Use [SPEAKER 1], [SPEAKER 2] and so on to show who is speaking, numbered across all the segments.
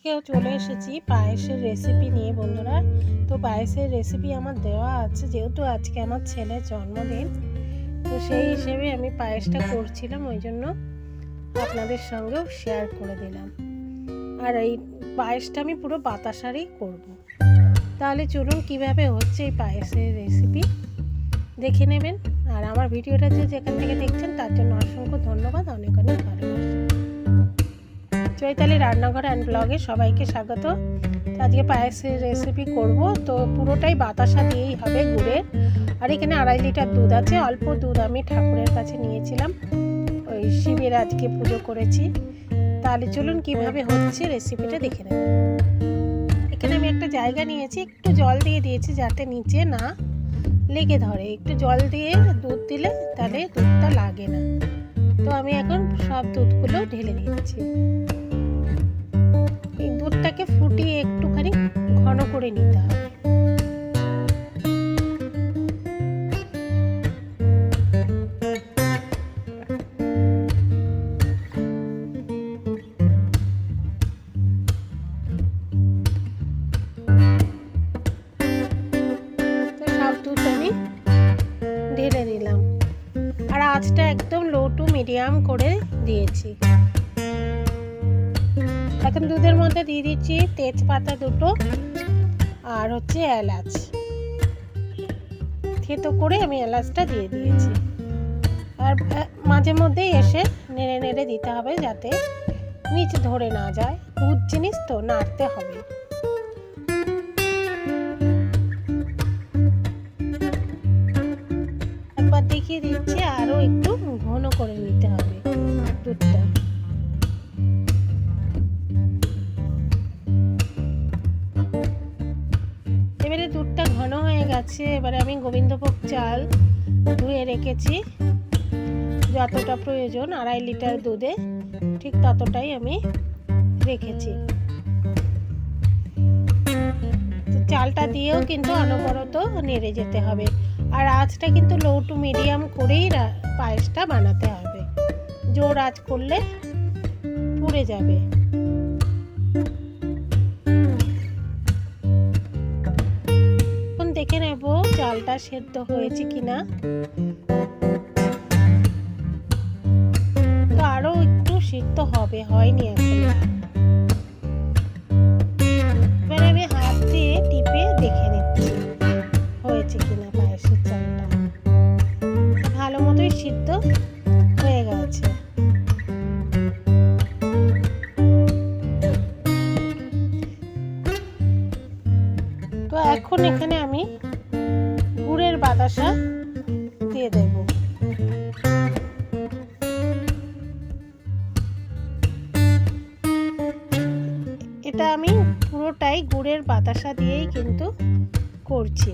[SPEAKER 1] আজকেও চলে এসেছি পায়েসের রেসিপি নিয়ে, বন্ধুরা। তো পায়েসের রেসিপি আমার দেওয়া আছে, যেহেতু আজকে আমার ছেলের জন্মদিন, তো সেই হিসেবে আমি পায়েসটা করছিলাম, ওই জন্য আপনাদের সঙ্গেও শেয়ার করে দিলাম। আর এই পায়েসটা আমি পুরো বাতাসারই করব। তাহলে চলুন কীভাবে হচ্ছে এই পায়েসের রেসিপি দেখে নেবেন। আর আমার ভিডিওটা যে যেখান থেকে দেখছেন, তার জন্য অসংখ্য ধন্যবাদ, অনেক অনেক ভালোবাসা চৈতালি রান্নাঘর অ্যান্ড ব্লগে সবাইকে স্বাগত। আজকে পায়েসের রেসিপি করব। তো পুরোটাই বাতাসা দিয়েই হবে গুড়ের আর এখানে আড়াই লিটার দুধ আছে। অল্প দুধ আমি ঠাকুরের কাছে নিয়েছিলাম। ওই শিবের আজকে পুজো করেছি। তাহলে চলুন কীভাবে হচ্ছে রেসিপিটা দেখে নেব। এখানে আমি একটা জায়গা নিয়েছি। একটু জল দিয়ে দিয়েছি যাতে নিচে না লেগে ধরে। একটু জল দিয়ে দুধ দিলে তাহলে দুধটা লাগে না। তো আমি এখন সব দুধগুলো ঢেলে দিচ্ছি এই ফুটিয়ে একটুখানি ঘন করে নিতে হবে। ঢেলে আর একদম লো টু মিডিয়াম করে দিয়েছি। এখন দুধের মধ্যে দিয়ে দিচ্ছি তেজপাতা দুটো আর হচ্ছে এলাচ। থেতো করে আমি এলাচটা দিয়ে দিয়েছি। আর মাঝে মধ্যেই এসে নেড়ে নেড়ে দিতে হবে যাতে নিচে ধরে না যায়। দুধ জিনিস তো নাড়তে হবে। একবার দেখিয়ে দিচ্ছি, আরও একটু ঘন করে নিতে হবে দুধটা। গেছে এবারে আমি গোবিন্দভোগ চাল ধুয়ে রেখেছি। যতটা প্রয়োজন, আড়াই লিটার দুধে, ঠিক ততটাই আমি রেখেছি। চালটা দিয়েও কিন্তু অনবরত নেড়ে যেতে হবে। আর আঁচটা কিন্তু লো টু মিডিয়াম করেই পায়েসটা বানাতে হবে। জোর আঁচ করলে পুড়ে যাবে। চালটা সেদ্ধ হয়েছে কিনা? তো আরও একটু সিদ্ধ হবে, হয়নি এখন। আমি হাত দিয়ে টিপে দেখে নিচ্ছি, হয়েছে কিনা পায়েসের চালটা ভালো মতোই সিদ্ধ হয়ে গেছে। তো এখন এখানে আমি গুড়ের দিয়ে দেব। এটা আমি পুরোটাই গুড়ের বাতাসা দিয়েই কিন্তু করছি।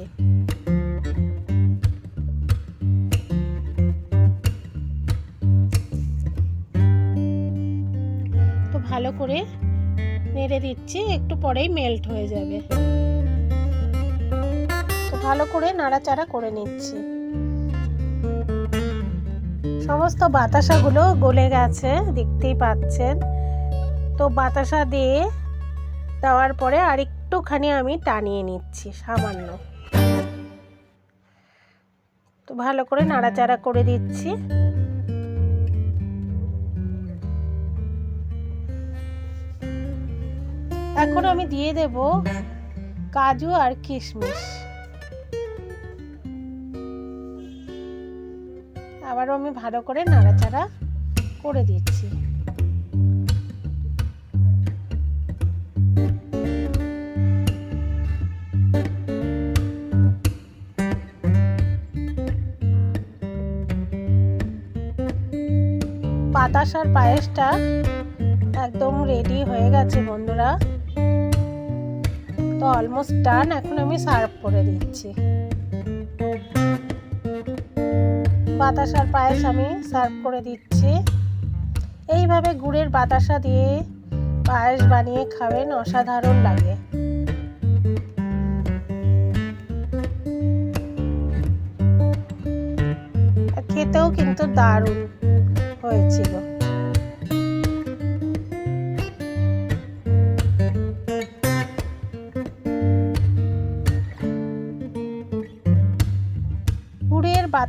[SPEAKER 1] তো ভালো করে নেড়ে দিচ্ছি, একটু পরেই মেল্ট হয়ে যাবে। ভালো করে নাড়াচাড়া করে নিচ্ছি। সমস্ত বাতাসাগুলো গলে গেছে, দেখতেই পাচ্ছেন। তো বাতাসা দিয়ে দেওয়ার পরে আর একটুখানি আমি টানিয়ে নিচ্ছি, সামান্য। তো ভালো করে নাড়াচাড়া করে দিচ্ছি। এখন আমি দিয়ে দেব কাজু আর কিশমিশ। আবারও আমি ভালো করে নাড়াচাড়া করে দিচ্ছি। বাতাসার পায়েসটা একদম রেডি হয়ে গেছে বন্ধুরা। তো অলমোস্ট ডান এখন আমি সার্ভ করে দিচ্ছি। বাতাসার পায়েস আমি সার্ভ করে দিচ্ছি। এইভাবে গুড়ের বাতাসা দিয়ে পায়েস বানিয়ে খাবেন অসাধারণ লাগে। খেতেও কিন্তু দারুণ হয়েছিল।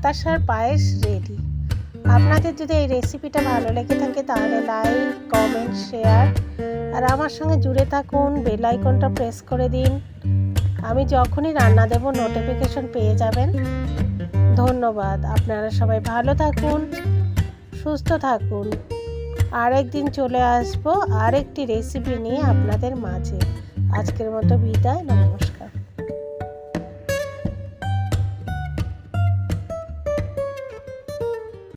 [SPEAKER 1] বাতাসার পায়েস রেডি আপনাদের যদি এই রেসিপিটা ভালো লেগে থাকে তাহলে লাইক কমেন্ট শেয়ার আর আমার সঙ্গে জুড়ে থাকুন বেল আইকনটা প্রেস করে দিন। আমি যখনই রান্না দেব নোটিফিকেশন পেয়ে যাবেন। ধন্যবাদ, আপনারা সবাই ভালো থাকুন, সুস্থ থাকুন। আরেকদিন চলে আসব আরেকটি রেসিপি নিয়ে আপনাদের মাঝে। আজকের মতো বিদায়, নমস্কার।